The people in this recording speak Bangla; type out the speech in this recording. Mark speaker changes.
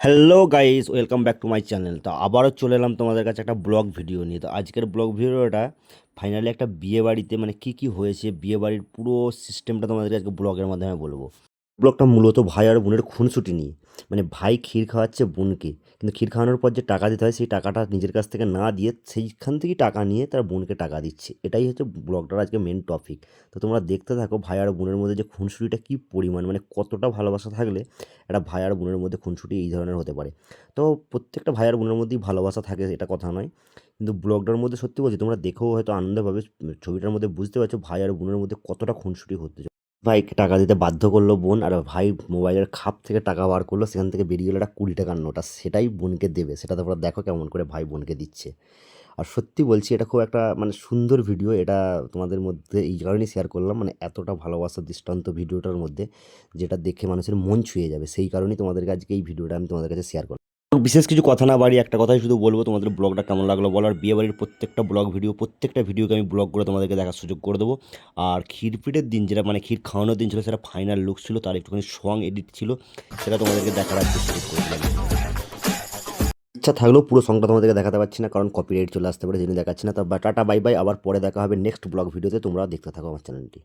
Speaker 1: Hello guys welcome back to my channel তো আবারও চলে এলাম তোমাদের কাছে একটা ব্লগ ভিডিও নিয়ে। তো আজকের ব্লগ ভিডিওটা ফাইনালি একটা বিয়েবাড়িতে মানে কি কি হয়েছে বিয়েবাড়ির পুরো সিস্টেমটা তোমাদেরকে আজকে ব্লগের মাধ্যমে বলব। ব্লগটা মূলত ভাই আর বোনের খুনসুটি নিয়ে। মানে ভাই ক্ষীর খাওয়াচ্ছে বোনকে, কিন্তু ক্ষীর খাওয়ানোর পর যে টাকা দিতে হয়, সেই টাকাটা নিজের কাছ থেকে না দিয়ে সেইখান থেকেই টাকা নিয়ে তার বোনকে টাকা দিচ্ছে। এটাই হচ্ছে ব্লগটার আজকে মেন টপিক তো তোমরা দেখতে থাকো ভাই আর বোনের মধ্যে যে খুনসুটিটা কী পরিমাণ মানে কতটা ভালোবাসা থাকলে একটা ভাই আর বোনের মধ্যে খুনসুটি এই ধরনের হতে পারে। তো প্রত্যেকটা ভাই আর বোনের মধ্যেই ভালোবাসা থাকে, এটা কথা নয়। কিন্তু ব্লগটার মধ্যে সত্যি বলছি, তোমরা দেখেও হয়তো আনন্দ পাবে ছবিটার মধ্যে বুঝতে পারছ ভাই আর বোনের মধ্যে কতটা খুনসুটি হতে ভাইকে টাকা দিতে বাধ্য করল বোন আর ভাই মোবাইলের খাপ থেকে টাকা বার করল, সেখান থেকে বেরিয়ে গেলো একটা কুড়ি টাকার নোটা সেটাই বোনকে দেবে। সেটা তোমরা দেখো কেমন করে ভাই বোনকে দিচ্ছে। আর সত্যি বলছি, এটা খুব একটা মানে সুন্দর ভিডিও, এটা তোমাদের মধ্যে এই কারণেই শেয়ার করলাম মানে এতটা ভালোবাসার দৃষ্টান্ত ভিডিওটার মধ্যে, যেটা দেখে মানুষের মন ছুঁয়ে যাবে। সেই কারণেই তোমাদেরকে আজকে এই ভিডিওটা আমি তোমাদের কাছে শেয়ার করলাম। বিশেষ কিছু কথা না বাড়ি একটা কথাই শুধু বলব, তোমাদের ব্লগটা কেমন লাগল বলার বিয়ে বাড়ির প্রত্যেকটা ব্লগ ভিডিও, প্রত্যেকটা ভিডিওকে আমি ব্লগ করে তোমাদেরকে দেখার সুযোগ করে দেবো। আর ক্ষীরপিঠের দিন যেটা মানে ক্ষীর খাওয়ানোর দিন ছিল, সেটা ফাইনাল লুক ছিল, তার একটুখানি সং এডিট ছিল, সেটা তোমাদেরকে দেখার সুযোগ করে দিলাম। ইচ্ছা থাকলেও পুরো সংটা তোমাদেরকে দেখাতে পারছি না, কারণ কপিরাইট চলে আসতে পারে, জেনে দেখাচ্ছি না। তো টাটা বাই বাই আবার পরে দেখা হবে নেক্সট ব্লগ ভিডিওতে তোমরা দেখতে থাকো আমার চ্যানেলটি